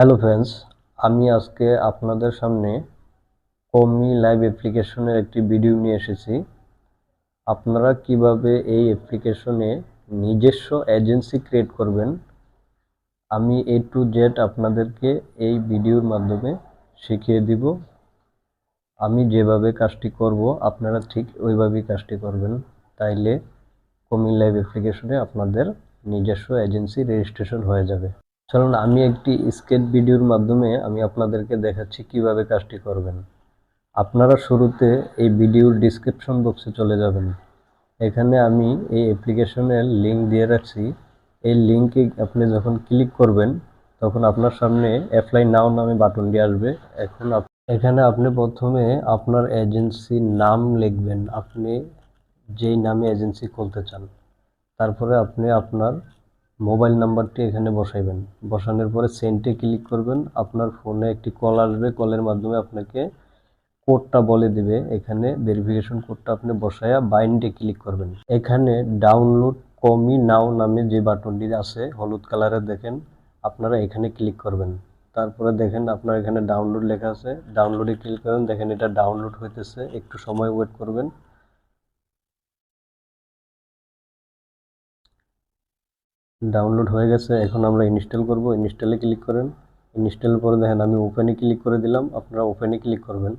Hello friends, আমি আজকে আপনাদের সামনে কমি লাইভ অ্যাপ্লিকেশনের একটি ভিডিও নিয়ে এসেছি। আপনারা কীভাবে এই অ্যাপ্লিকেশনে নিজস্ব এজেন্সি ক্রিয়েট করবেন, আমি এ টু জেড আপনাদেরকে এই ভিডিওর মাধ্যমে শিখিয়ে দিব। আমি যেভাবে কাজটি করব, আপনারা ঠিক ওইভাবেই কাজটি করবেন। তাইলে কমি লাইভ অ্যাপ্লিকেশনে আপনাদের নিজস্ব এজেন্সি রেজিস্ট্রেশন হয়ে যাবে। চলুন, আমি একটি স্কেট ভিডিওর মাধ্যমে আমি আপনাদেরকে দেখাচ্ছি কীভাবে কাজটি করবেন। আপনারা শুরুতে এই ভিডিওর ডিসক্রিপশন বক্সে চলে যাবেন। এখানে আমি এই অ্যাপ্লিকেশনের লিঙ্ক দিয়ে রাখছি। এই লিঙ্কে আপনি যখন ক্লিক করবেন, তখন আপনার সামনে অ্যাপ্লাই নাও নামে বাটনটি আসবে। এখন এখানে আপনি প্রথমে আপনার এজেন্সির নাম লিখবেন। আপনি যেই নামে এজেন্সি খুলতে চান, তারপরে আপনি আপনার মোবাইল নাম্বারটি এখানে বসাইবেন। বসানোর পরে সেন্টে ক্লিক করবেন। আপনার ফোনে একটি কল আসবে। কলের মাধ্যমে আপনাকে কোডটা বলে দিবে। এখানে ভেরিফিকেশন কোডটা আপনি বসায়া বাইন্ডে ক্লিক করবেন। এখানে ডাউনলোড কমি নাও নামে যে বাটনটি আছে, হলুদ কালারের দেখেন, আপনারা এখানে ক্লিক করবেন। তারপরে দেখেন আপনার এখানে ডাউনলোড লেখা আছে। ডাউনলোডে ক্লিক করবেন। দেখেন এটা ডাউনলোড হইতেছে। একটু সময় ওয়েট করবেন। ডাউনলোড হয়ে গেছে, এখন আমরা ইনস্টল করব। ইনস্টলে ক্লিক করেন। ইনস্টল পরে দেখেন আমি ওপেনে ক্লিক করে দিলাম, আপনারা ওপেনে ক্লিক করবেন।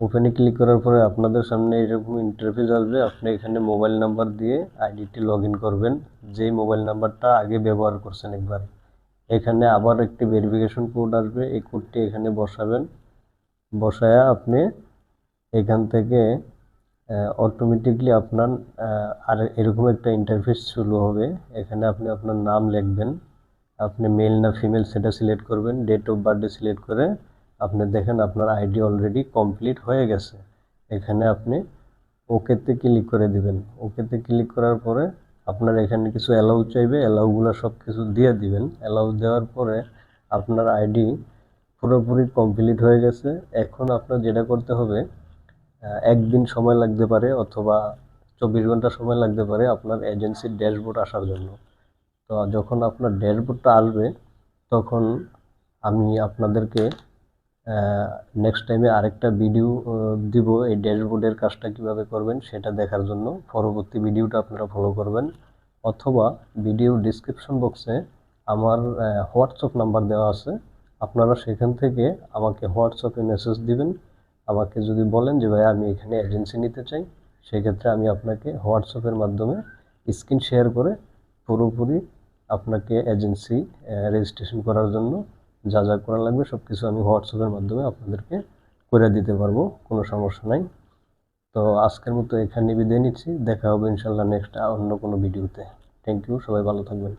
ওপেনে ক্লিক করার পরে আপনাদের সামনে এরকম ইন্টারফেস আসবে, আপনি এখানে মোবাইল নাম্বার দিয়ে আইডিটি লগ ইন করবেন। যেই মোবাইল নাম্বারটা আগে ব্যবহার করছেন একবার। এখানে আবার একটি ভেরিফিকেশন কোড আসবে, এই কোডটি এখানে বসাবেন। বসায়া আপনি এখান থেকে অটোমেটিকলি আপনার আর এরকম একটা ইন্টারফেস শুরু হবে। এখানে আপনি আপনার নাম লিখবেন। আপনি মেল না ফিমেল সেটা সিলেক্ট করবেন। ডেট অফ বার্থডে সিলেক্ট করে আপনি দেখেন আপনার আইডি অলরেডি কমপ্লিট হয়ে গেছে। এখানে আপনি ওকেতে ক্লিক করে দিবেন। ওকেতে ক্লিক করার পরে আপনার এখানে কিছু অ্যালাউ চাইবে। অ্যালাউগুলো সব কিছু দিয়ে দিবেন। অ্যালাউ দেওয়ার পরে আপনার আইডি পুরোপুরি কমপ্লিট হয়ে গেছে। এখন আপনার যেটা করতে হবে একদিন সময় লাগতে পারে অথবা চব্বিশ ঘণ্টা সময় লাগতে পারে আপনার এজেন্সির ড্যাশবোর্ড আসার জন্য। তো যখন আপনার ড্যাশবোর্ডটা আসবে, তখন আমি আপনাদেরকে নেক্সট টাইমে আরেকটা ভিডিও দিব এই ড্যাশবোর্ডের কাজটা কীভাবে করবেন সেটা দেখার জন্য। পরবর্তী ভিডিওটা আপনারা ফলো করবেন। অথবা ভিডিও ডিসক্রিপশন বক্সে আমার হোয়াটসঅ্যাপ নাম্বার দেওয়া আছে। আপনারা সেখান থেকে আমাকে হোয়াটসঅ্যাপে মেসেজ দিবেন। আমাকে যদি বলেন যে ভাই আমি এখানে এজেন্সি নিতে চাই, সেক্ষেত্রে আমি আপনাকে হোয়াটসঅ্যাপের মাধ্যমে স্ক্রিন শেয়ার করে পুরোপুরি আপনাকে এজেন্সি রেজিস্ট্রেশন করার জন্য যা যা করা লাগবে সব কিছু আমি হোয়াটসঅ্যাপের মাধ্যমে আপনাদেরকে করে দিতে পারব, কোনো সমস্যা নাই। তো আজকের মতো এখানে বিদায় নিচ্ছি, দেখা হবে ইনশাল্লাহ নেক্সট অন্য কোনো ভিডিওতে। থ্যাংক ইউ সবাই ভালো থাকবেন।